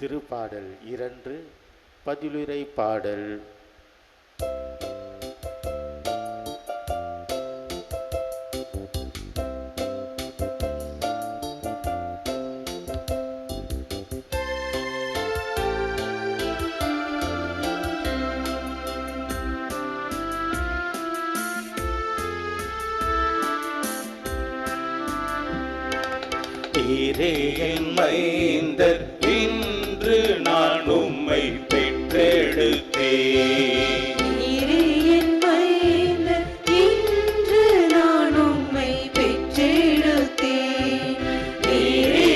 திருப்பாடல் இரண்டு பதிலுரை பாடல். நீரே என் மைந்தர் நான் உம்மை பெற்றெடுத்தேன் நீரே என் மைந்தர், இன்று நான் உம்மை பெற்றெடுத்தேன். நீரே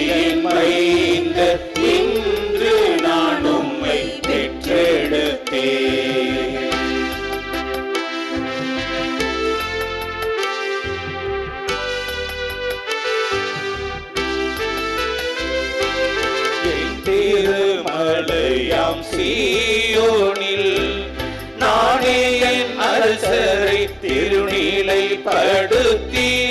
என் சீயோனில். நானே என் அரசரை திருநீலை படுத்தினேன்